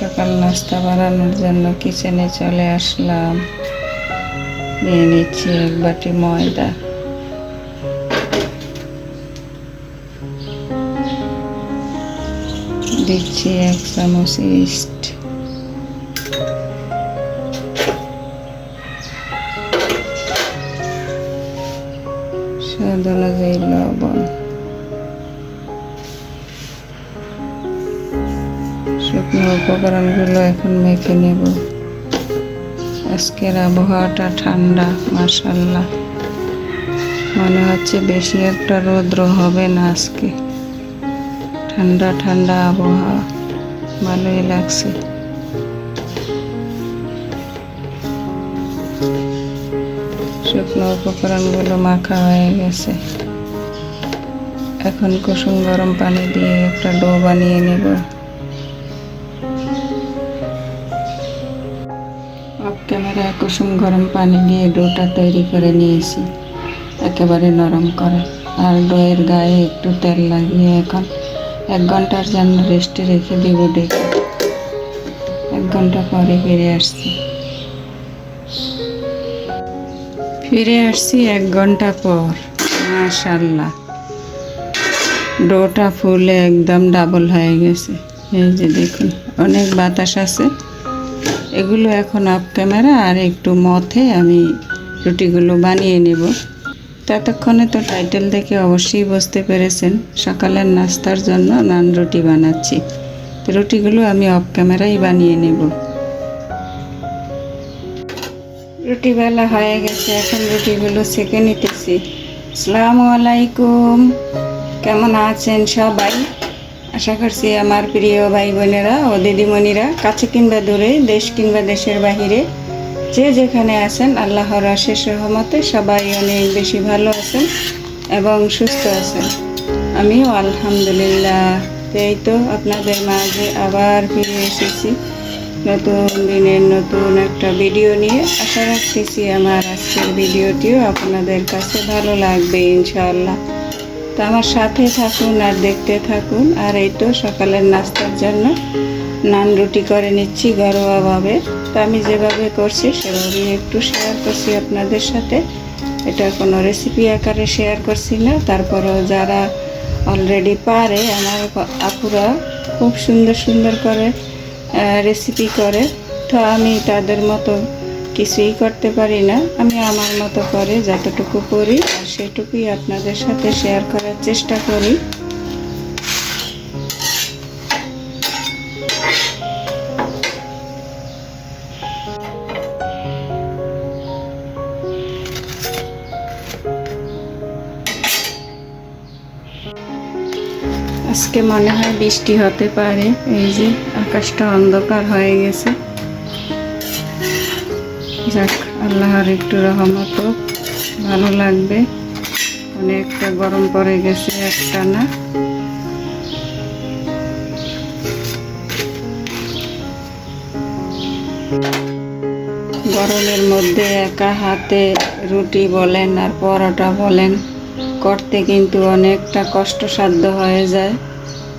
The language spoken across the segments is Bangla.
সকাল নাস্তা বানানোর জন্য কিচেনে চলে আসলাম। নিয়ে নিচ্ছি এক বাটি ময়দা। দিচ্ছি এক চামচ ইস্ট স্বাদ অনুযায়ী লবণ। উপকরণগুলো এখন মেখে নেব। আজকের আবহাওয়াটা ঠান্ডা মার্শাল্লাহ মনে হচ্ছে বেশি একটা রৌদ্র হবে না আজকে। ঠান্ডা ঠান্ডা আবহাওয়া। ভালোই লাগছে। শুকনো উপকরণগুলো মাখা হয়ে গেছে। এখন কুসুম গরম পানি দিয়ে একটা ডো বানিয়ে নেব। কুসুম গরম পানি দিয়ে ডোটা তৈরি করে নিয়েছি। একেবারে নরম করে। আর ডোয়ের গায়ে একটু তেল লাগিয়ে এখন এক ঘণ্টার জন্য রেস্টে রেখে দেব ডেকে। এক ঘণ্টা পরে ফিরে আসছি। ফিরে আসছি এক ঘণ্টা পর। মাশাল্লাহ ডোটা ফুলে একদম ডাবল হয়ে গেছে। এই যে দেখুন, অনেক বাতাস আছে। এগুলো এখন অফ ক্যামেরা আর একটু মথে আমি রুটিগুলো বানিয়ে নেব। ততক্ষণে তো টাইটেল দেখে অবশ্যই বুঝতে পেরেছেন, সকালের নাস্তার জন্য নান রুটি বানাচ্ছি। রুটিগুলো আমি অফ ক্যামেরাই বানিয়ে নেব। রুটি বেলা হয়ে গেছে, এখন রুটিগুলো সেকে নিতেছি। আসসালামু আলাইকুম। কেমন আছেন সবাই? আশা করছি আমার প্রিয় ভাই বোনেরা ও দিদিমণিরা, কাছে কিংবা দূরে, দেশ কিংবা দেশের বাহিরে, যে যেখানে আছেন, আল্লাহর আশেষ রহমতে সবাই অনেক বেশি ভালো আছেন এবং সুস্থ আছেন। আমিও আলহামদুলিল্লাহ। এই তো আপনাদের মাঝে আবার ফিরে এসেছি নতুন দিনের নতুন একটা ভিডিও নিয়ে। আশা রাখতেছি আমার আজকের ভিডিওটিও আপনাদের কাছে ভালো লাগবে ইনশাআল্লাহ। তো আমার সাথে থাকুন আর দেখতে থাকুন। আর এই তো সকালের নাস্তার জন্য নান রুটি করে নিচ্ছি ঘরোয়াভাবে। তো আমি যেভাবে করছি সেভাবেই একটু শেয়ার করছি আপনাদের সাথে। এটা কোনো রেসিপি আকারে শেয়ার করছি না। তারপরেও যারা অলরেডি পারে, আমার আপুরা খুব সুন্দর সুন্দর করে রেসিপি করে। তো আমি তাদের মতো কিছুই করতে পারি না। আমি আমার মতো করে যতটুকু করি, আর সেটুকুই আপনাদের সাথে শেয়ার করার চেষ্টা করি। আজকে মনে হয় বৃষ্টি হতে পারে। এই যে আকাশটা অন্ধকার হয়ে গেছে। যাক, আল্লাহর একটু রহমত, ভালো লাগবে। অনেকটা গরম পড়ে গেছে একটা না গরমের মধ্যে একা হাতে রুটি বলেন আর পরোটা বলেন, করতে কিন্তু অনেকটা কষ্টসাধ্য হয়ে যায়।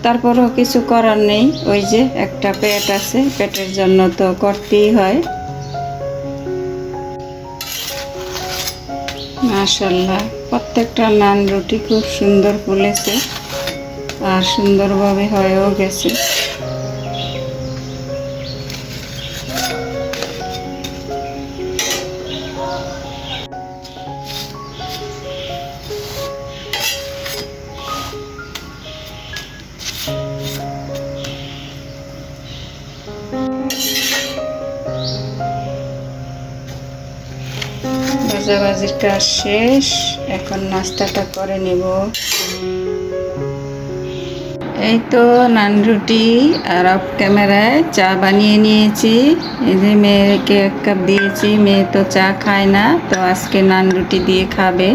তারপরও কিছু করার নেই, ওই যে একটা পেট আছে, পেটের জন্য তো করতেই হয়। মাশাল্লাহ প্রত্যেকটা নান রুটি খুব সুন্দর ফুলেছে আর সুন্দরভাবে হয়েও গেছে। ভাজাভাজির কাজ শেষ। এখন নাস্তাটা করে নেব। এই তো নান রুটি আর অফ ক্যামেরায় চা বানিয়ে নিয়েছি। এই যে মেয়েকে এক কাপ দিয়েছি। মেয়ে তো চা খায় না, তো আজকে নান রুটি দিয়ে খাবে।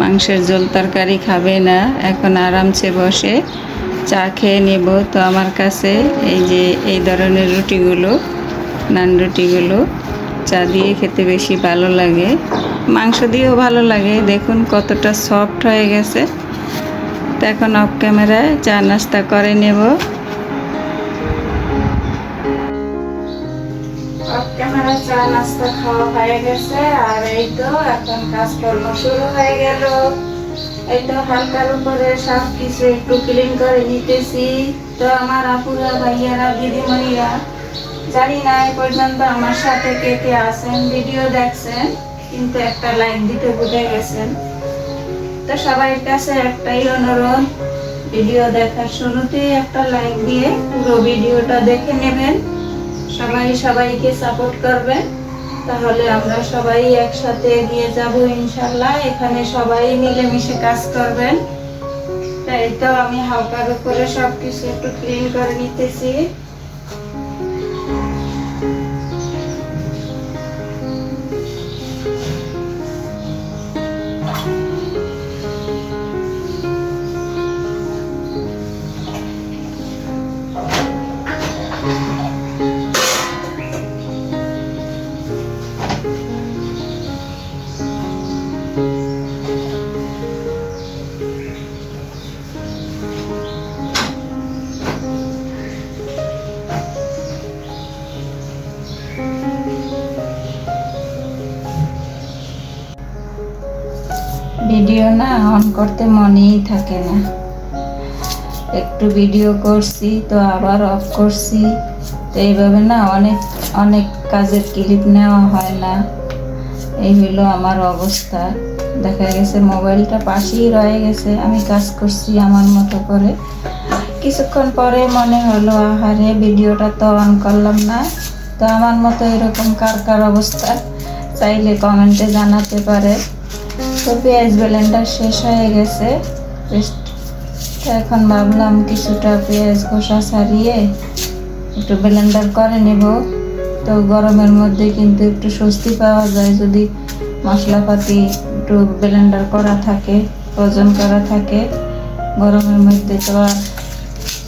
মাংসের ঝোল তরকারি খাবে না। এখন আরামসে বসে চা খেয়ে নেব। তো আমার কাছে এই যে এই ধরনের রুটিগুলো, নান রুটিগুলো চা দিয়ে খেতে বেশি ভালো লাগে। মাংস দিয়েও ভালো লাগে। দেখুন কতটা সফট হয়ে গেছে। তো এখন অফ ক্যামেরায় চা নাস্তা করে নেব। চা নাস্তা হয়ে গেছে। আর এই তো এখন শুরু হয়ে গেল। এই তো সব কিছু একটু আমার আপুরা, ভাইয়ারা, দিদিমণিরা জানি না এই পর্যন্ত আমার সাথে কে কে আছেন, ভিডিও দেখছেন, কিন্তু একটা লাইক দিতে ভুলে গেছেন। তো সবার কাছে একটাই অনুরোধ, ভিডিও দেখার শুরুতেই একটা লাইক দিয়ে পুরো ভিডিওটা দেখে নেবেন। সবাই সবাইকে সাপোর্ট করবেন, তাহলে আমরা সবাই একসাথে এগিয়ে যাব ইনশাল্লাহ। এখানে সবাই মিলেমিশে কাজ করবেন। তাই তো আমি হালকার উপরে সব কিছু একটু ক্লিন করে নিতেছি। ভিডিও না অন করতে মনেই থাকে না। একটু ভিডিও করছি, তো আবার অফ করছি। তো এইভাবে না অনেক অনেক কাজের ক্লিপ নেওয়া হয় না। এই হলো আমার অবস্থা। দেখা গেছে মোবাইলটা পাশেই রয়ে গেছে। আমি কাজ করছি আমার মতো করে। কিছুক্ষণ পরে মনে হলো, আহারে, ভিডিওটা তো অন করলাম না। তো আমার মতো এরকম কার কার অবস্থা? চাইলে কমেন্টে জানাতে পারে। তো পেঁয়াজ ব্লেন্ডার শেষ হয়ে গেছে। এখন ভাবলাম কিছুটা পেঁয়াজ খোসা ছাড়িয়ে একটু ব্লেন্ডার করে নেব। তো গরমের মধ্যে কিন্তু একটু স্বস্তি পাওয়া যায় যদি মশলাপাতি একটু ব্লেন্ডার করা থাকে, ওজন করা থাকে। গরমের মধ্যে তো আর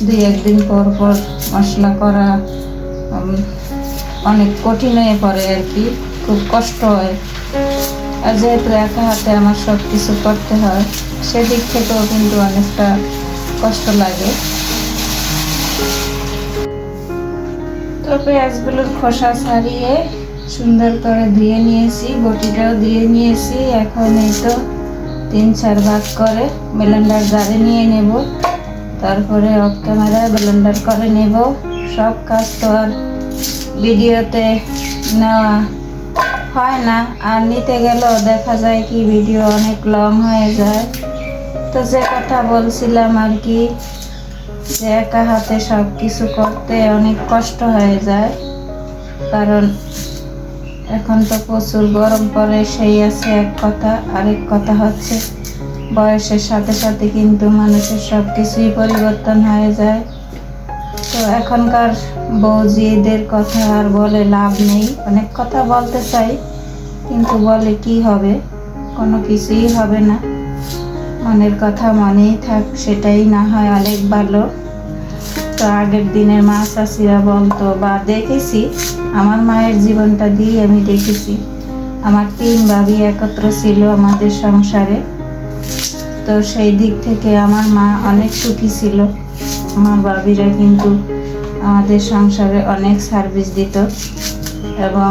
দুই একদিন পর পর মশলা করা অনেক কঠিন হয়ে পড়ে আর কি। খুব কষ্ট হয়। আর যেহেতু একা হাতে আমার সব কিছু করতে হয়, সেদিক থেকেও কিন্তু অনেকটা কষ্ট লাগে। তো পেঁয়াজগুলোর খোসা ছাড়িয়ে সুন্দর করে ধুয়ে নিয়েছি, বটিটাও দিয়ে নিয়েছি। এখন এই তো তিন চার ভাগ করে ব্লেন্ডার জারে নিয়ে নেব। তারপরে অফ ক্যামেরায় ব্লেন্ডার করে নেব। সব কাজ তো আর ভিডিওতে নেওয়া হয় না। আর নিতে গেলেও দেখা যায় কি ভিডিও অনেক লং হয়ে যায়। তো যে কথা বলছিলাম আর কি, যে একা হাতে সব কিছু করতে অনেক কষ্ট হয়ে যায়। কারণ এখন তো প্রচুর গরম পড়ে, সেই আছে এক কথা। আরেক কথা হচ্ছে, বয়সের সাথে সাথে কিন্তু মানুষের সব কিছুই পরিবর্তন হয়ে যায়। তো এখনকার বৌজিদের কথা আর বলে লাভ নেই। অনেক কথা বলতে চাই, কিন্তু বলে কি হবে? কোনো কিছুই হবে না। মনের কথা মনেই থাক, সেটাই না হয় অনেক ভালো। তো আগের দিনের মা চাষিরা বলতো, বা দেখেছি, আমার মায়ের জীবনটা দিয়ে আমি দেখেছি। আমার তিন ভাবি একত্র ছিল আমাদের সংসারে। তো সেই দিক থেকে আমার মা অনেক সুখী ছিল। আমার বাবিরা কিন্তু আমাদের সংসারে অনেক সার্ভিস দিত এবং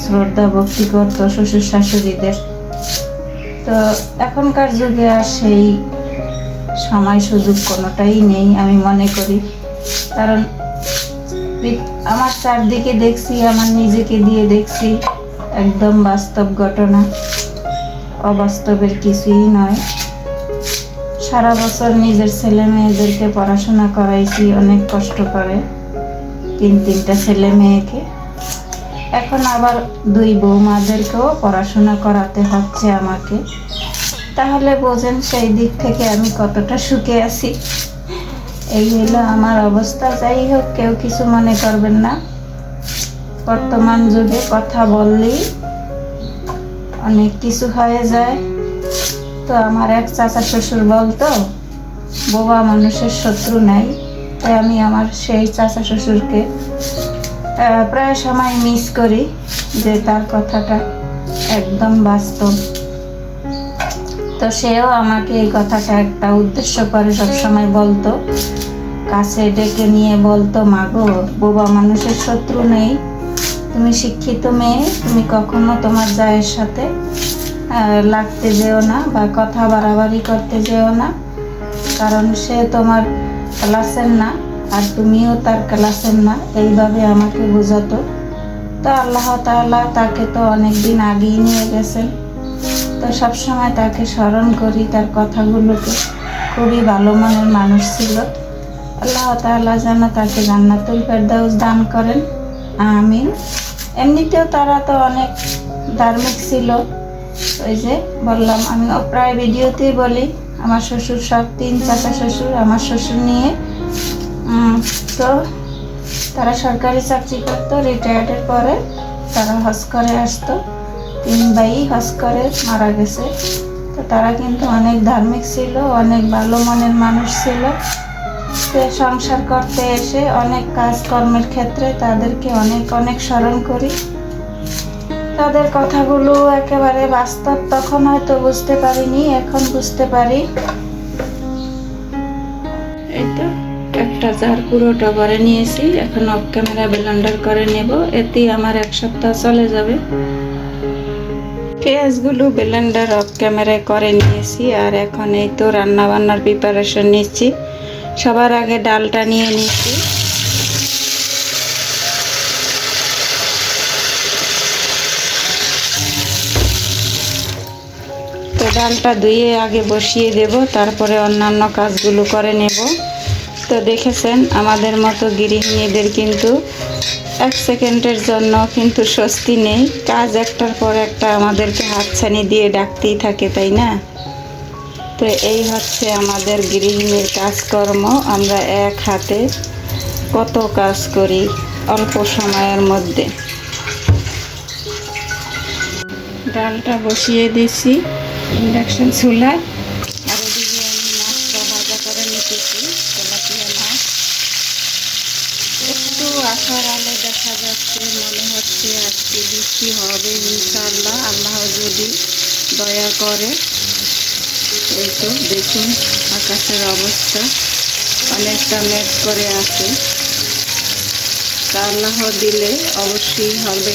শ্রদ্ধা ভক্তি করতো শ্বশুর শাশুড়িদের। তো এখনকার যুগে আর সেই সময় সুযোগ কোনোটাই নেই আমি মনে করি। কারণ আমার চারদিকে দেখছি, আমার নিজেকে দিয়ে দেখছি, একদম বাস্তব ঘটনা। অবাস্তবের কিছুই নয়। সারা বছর নিজের ছেলে মেয়েদেরকে পড়াশোনা করাইছি, অনেক কষ্ট করে। তিন, তিনটা ছেলে মেয়েকে। এখন আবার দুই বৌমাদেরকেও পড়াশোনা করাতে হচ্ছে আমাকে। তাহলে বোঝেন সেই দিক থেকে আমি কতটা সুখে আছি। এই হলো আমার অবস্থা, যাই হোক, কেউ কিছু মনে করবেন না। বর্তমান যুগে কথা বললেই অনেক কিছু হয়ে যায়। তো আমার এক চাচা শ্বশুর বলতো, বোবা মানুষের শত্রু নাই। তাই আমি আমার সেই চাচা শ্বশুরকে প্রায় সময় মিস করি যে তার কথাটা একদম বাস্তব। তো সেও আমাকে এই কথাটা একটা উদ্দেশ্য করে সবসময় বলতো, কাছে ডেকে নিয়ে বলতো, মাগো, বোবা মানুষের শত্রু নেই। তুমি শিক্ষিত মেয়ে, তুমি কখনো তোমার জায়ের সাথে লাগতে যেও না বা কথা বাড়াবাড়ি করতে যেও না। কারণ সে তোমার ক্লাসের না, আর তুমিও তার ক্লাসের না, এইভাবে আমাকে বোঝাতো। তো আল্লাহ তাআলা তাকে তো অনেক দিন আগেই নিয়ে গেছেন। তো সবসময় তাকে স্মরণ করি, তার কথাগুলোকে। খুবই ভালো মনের মানুষ ছিল। আল্লাহ তাআলা যেন তাকে জান্নাতুল ফেরদাউস দান করেন। আমিন। এমনিতেও তারা তো অনেক ধার্মিক ছিল। ওই যে বললাম, আমি প্রায় ভিডিওতেই বলি, আমার শ্বশুর সব তিন চাচা শ্বশুর, আমার শ্বশুর নিয়ে। তো তারা সরকারি চাকরি করতো রিটায়ার্ডের পরে তারা হজ করে আসতো। তিন ভাই হজ করে মারা গেছে। তো তারা কিন্তু অনেক ধার্মিক ছিল, অনেক ভালো মনের মানুষ ছিল। সংসার করতে এসে অনেক কাজকর্মের ক্ষেত্রে তাদেরকে অনেক অনেক স্মরণ করি। তাদের কথাগুলো একেবারে বাস্তব, তখন হয়তো বুঝতে পারিনি, এখন বুঝতে পারি। এই তো, একটা জার পুরোটা করে নিয়েছি, এখন অফ ক্যামেরা ব্লেন্ডার করে নেব এতেই আমার এক সপ্তাহ চলে যাবে। পেঁয়াজগুলো ব্লেন্ডার অফ ক্যামেরায় করে নিয়েছি, আর এখন এই তো রান্না বান্নার প্রিপারেশন নিচ্ছি। সবার আগে ডালটা নিয়ে নিচ্ছি। তো ডালটা ধুয়ে আগে বসিয়ে দেব, তারপরে অন্যান্য কাজগুলো করে নেব। তো দেখেছেন, আমাদের মতো গৃহিণীদের কিন্তু এক সেকেন্ডের জন্য কিন্তু স্বস্তি নেই। কাজ একটার পর একটা আমাদেরকে হাতছানি দিয়ে ডাকতেই থাকে, তাই না? তো এই হচ্ছে আমাদের গৃহিণীর কাজকর্ম। আমরা এক হাতে কত কাজ করি অল্প সময়ের মধ্যে। ডালটা বসিয়ে দিছি। ইন্ডাকশন চুলায় আর ওদিকে আমি মাছটা ভাজা করে নিতেছি তেলাপিয়া মাছ একটু আসার আলো দেখা যাচ্ছে, মনে হচ্ছে আজকে বৃষ্টি হবে ইনশাল্লাহ আল্লাহ যদি দয়া করে। এই তো দেখুন আকাশের অবস্থা। অনেকটা মেঘ করে আছে। তা আল্লাহ দিলে অবশ্যই হবে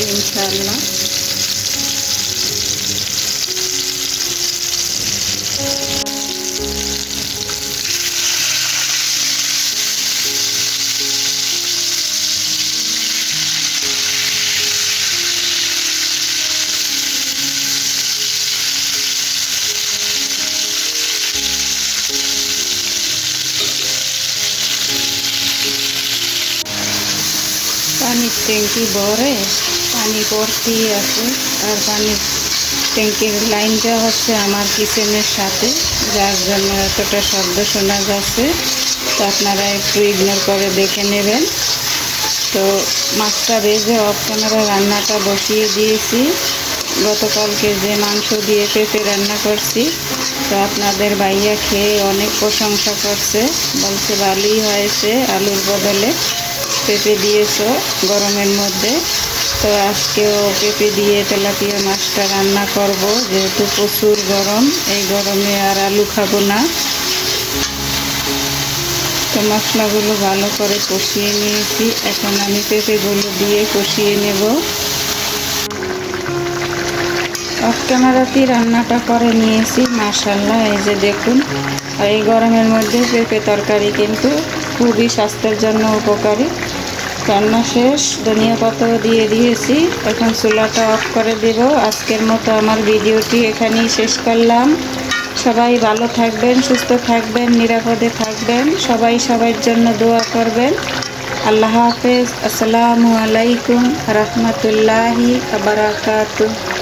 ট্যাঙ্কি ভরে পানি ভর্তি আছে। আর পানির ট্যাঙ্কির লাইন লাইনটা হচ্ছে আমার কিচেনের সাথে, যার জন্য এতটা শব্দ শোনা যাচ্ছে। তো আপনারা একটু ইগনোর করে দেখে নেবেন। তো মাছটা অফ ক্যামেরা রান্নাটা বসিয়ে দিয়েছি। গতকালকে যে মাংস দিয়ে পেঁপে রান্না করছি, তো আপনাদের ভাইয়া খেয়ে অনেক প্রশংসা করছে। বলছে ভালোই হয়েছে আলুর বদলে। পেঁপে দিয়েছ গরমের মধ্যে। তো আজকেও পেঁপে দিয়ে তেলাপিয়া মাছটা রান্না করব, যেহেতু প্রচুর গরম, এই গরমে আর আলু খাব না। তো মশলাগুলো ভালো করে কষিয়ে নিয়েছি। এখন আমি পেঁপেগুলো দিয়ে কষিয়ে নেব। অফ ক্যামেরাতেই রান্নাটা করে নিয়েছি? মাশাল্লাহ এই যে দেখুন। এই গরমের মধ্যে পেঁপে তরকারি কিন্তু খুবই স্বাস্থ্যের জন্য উপকারী। রান্না শেষ, ধনিয়া পাতাও দিয়ে দিয়েছি। এখন চুলাটা অফ করে দেব। আজকের মতো আমার ভিডিওটি এখানেই শেষ করলাম। সবাই ভালো থাকবেন, সুস্থ থাকবেন, নিরাপদে থাকবেন। সবাই সবার জন্য দোয়া করবেন। আল্লাহ হাফেজ। আসসালামু আলাইকুম রহমতুল্লাহি বারাকাতুহ।